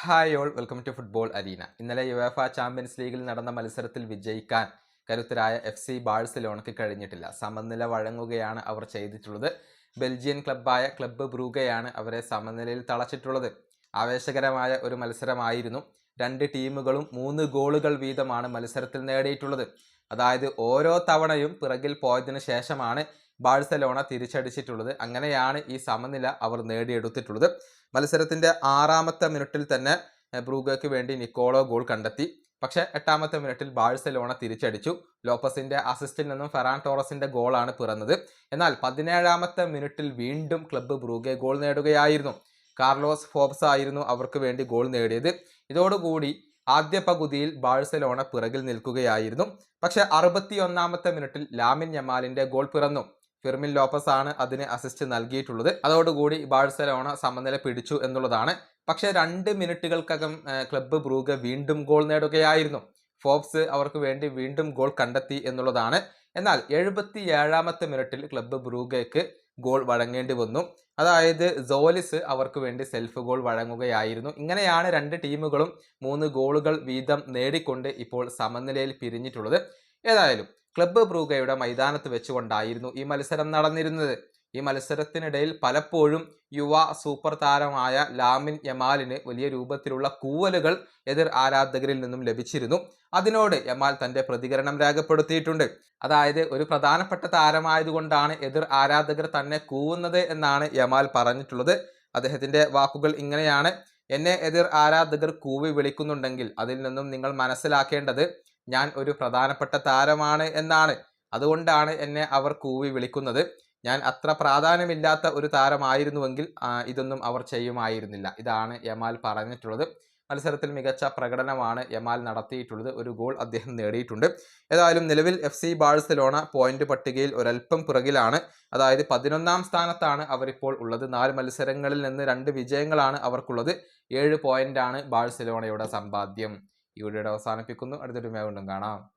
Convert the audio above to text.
Hi all welcome to football arena ഇന്നലെ UEFA champions ലീഗിൽ നടന്ന മത്സരത്തിൽ വിജയിക്കാൻ കരുത്തരായ എഫ് സി ബാഴ്സലോണയ്ക്ക് കഴിഞ്ഞിട്ടില്ല. സമനില വഴങ്ങുകയാണ് അവർ ചെയ്തിട്ടുള്ളത്. ബെൽജിയൻ ക്ലബ്ബായ ക്ലബ് ബ്രൂഗയാണ് അവരെ സമനിലയിൽ തളച്ചിട്ടുള്ളത്. ആവേശകരമായ ഒരു മത്സരമായിരുന്നു. രണ്ട് ടീമുകളും മൂന്ന് ഗോളുകൾ വീതമാണ് മത്സരത്തിൽ നേടിയിട്ടുള്ളത്. അതായത് ഓരോ തവണയും പിറകിൽ പോയതിന് ശേഷമാണ് ബാഴ്സലോണ തിരിച്ചടിച്ചിട്ടുള്ളത്. അങ്ങനെയാണ് ഈ സമനില അവർ നേടിയെടുത്തിട്ടുള്ളത്. മത്സരത്തിന്റെ ആറാമത്തെ മിനിറ്റിൽ തന്നെ ബ്രൂഗയ്ക്ക് വേണ്ടി നിക്കോളോ ഗോൾ കണ്ടെത്തി. പക്ഷേ എട്ടാമത്തെ മിനിറ്റിൽ ബാഴ്സലോണ തിരിച്ചടിച്ചു. ലോപ്പസിന്റെ അസിസ്റ്റിൽ നിന്നും ഫെറാൻ ടോറസിന്റെ ഗോളാണ് പിറന്നത്. എന്നാൽ പതിനേഴാമത്തെ മിനിറ്റിൽ വീണ്ടും ക്ലബ്ബ് ബ്രൂഗെ ഗോൾ നേടുകയായിരുന്നു. കാർലോസ് ഫോബ്സ് ആയിരുന്നു അവർക്ക് വേണ്ടി ഗോൾ നേടിയത്. ഇതോടുകൂടി ആദ്യ പകുതിയിൽ ബാഴ്സലോണ പിറകിൽ നിൽക്കുകയായിരുന്നു. പക്ഷെ അറുപത്തി അറുപത്തിയൊന്നാമത്തെ മിനിറ്റിൽ ലാമിൻ യമാലിന്റെ ഗോൾ പിറന്നു. ഫിർമിൻ ലോപ്പസ് ആണ് അതിന് അസിസ്റ്റ് നൽകിയിട്ടുള്ളത്. അതോടുകൂടി ബാഴ്സലോണ സമനില പിടിച്ചു എന്നുള്ളതാണ്. പക്ഷേ രണ്ട് മിനിറ്റുകൾക്കകം ക്ലബ്ബ് ബ്രൂഗ വീണ്ടും ഗോൾ നേടുകയായിരുന്നു. ഫോബ്സ് അവർക്ക് വേണ്ടി വീണ്ടും ഗോൾ കണ്ടെത്തി എന്നുള്ളതാണ്. എന്നാൽ എഴുപത്തി ഏഴാമത്തെ മിനിറ്റിൽ ക്ലബ്ബ് ബ്രൂഗയ്ക്ക് ഗോൾ വഴങ്ങേണ്ടി വന്നു. അതായത് സോലിസ് അവർക്ക് വേണ്ടി സെൽഫ് ഗോൾ വഴങ്ങുകയായിരുന്നു. ഇങ്ങനെയാണ് രണ്ട് ടീമുകളും മൂന്ന് ഗോളുകൾ വീതം നേടിക്കൊണ്ട് ഇപ്പോൾ സമനിലയിൽ പിരിഞ്ഞിട്ടുള്ളത്. ഏതായാലും ക്ലബ്ബ് ബ്രൂഗയുടെ മൈതാനത്ത് വെച്ചുകൊണ്ടായിരുന്നു ഈ മത്സരം നടന്നിരുന്നത്. ഈ മത്സരത്തിനിടയിൽ പലപ്പോഴും യുവ സൂപ്പർ താരമായ ലാമിൻ യമാലിന് വലിയ രൂപത്തിലുള്ള കൂവലുകൾ എതിർ ആരാധകരിൽ നിന്നും ലഭിച്ചിരുന്നു. അതിനോട് യമാൽ തന്റെ പ്രതികരണം രേഖപ്പെടുത്തിയിട്ടുണ്ട്. അതായത് ഒരു പ്രധാനപ്പെട്ട താരമായതുകൊണ്ടാണ് എതിർ ആരാധകർ തന്നെ കൂവുന്നത് എന്നാണ് യമാൽ പറഞ്ഞിട്ടുള്ളത്. അദ്ദേഹത്തിന്റെ വാക്കുകൾ ഇങ്ങനെയാണ്. എന്നെ എതിർ ആരാധകർ കൂവി വിളിക്കുന്നുണ്ടെങ്കിൽ അതിൽ നിന്നും നിങ്ങൾ മനസ്സിലാക്കേണ്ടത് ഞാൻ ഒരു പ്രധാനപ്പെട്ട താരമാണ് എന്നാണ്. അതുകൊണ്ടാണ് എന്നെ അവർ കൂവി വിളിക്കുന്നത്. ഞാൻ അത്ര പ്രാധാന്യമില്ലാത്ത ഒരു താരമായിരുന്നുവെങ്കിൽ ഇതൊന്നും അവർ ചെയ്യുമായിരുന്നില്ല. ഇതാണ് യമാൽ പറഞ്ഞിട്ടുള്ളത്. മത്സരത്തിൽ മികച്ച പ്രകടനമാണ് യമാൽ നടത്തിയിട്ടുള്ളത്. ഒരു ഗോൾ അദ്ദേഹം നേടിയിട്ടുണ്ട്. ഏതായാലും നിലവിൽ എഫ് സി ബാഴ്സലോണ പോയിന്റ് പട്ടികയിൽ ഒരൽപ്പം പിറകിലാണ്. അതായത് പതിനൊന്നാം സ്ഥാനത്താണ് അവരിപ്പോൾ ഉള്ളത്. നാല് മത്സരങ്ങളിൽ നിന്ന് രണ്ട് വിജയങ്ങളാണ് അവർക്കുള്ളത്. ഏഴ് പോയിന്റാണ് ബാഴ്സലോണയുടെ സമ്പാദ്യം. ഈ വീഡിയോയുടെ അവസാനിപ്പിക്കുന്നു. അടുത്തൊരു മേ വീണ്ടും കാണാം.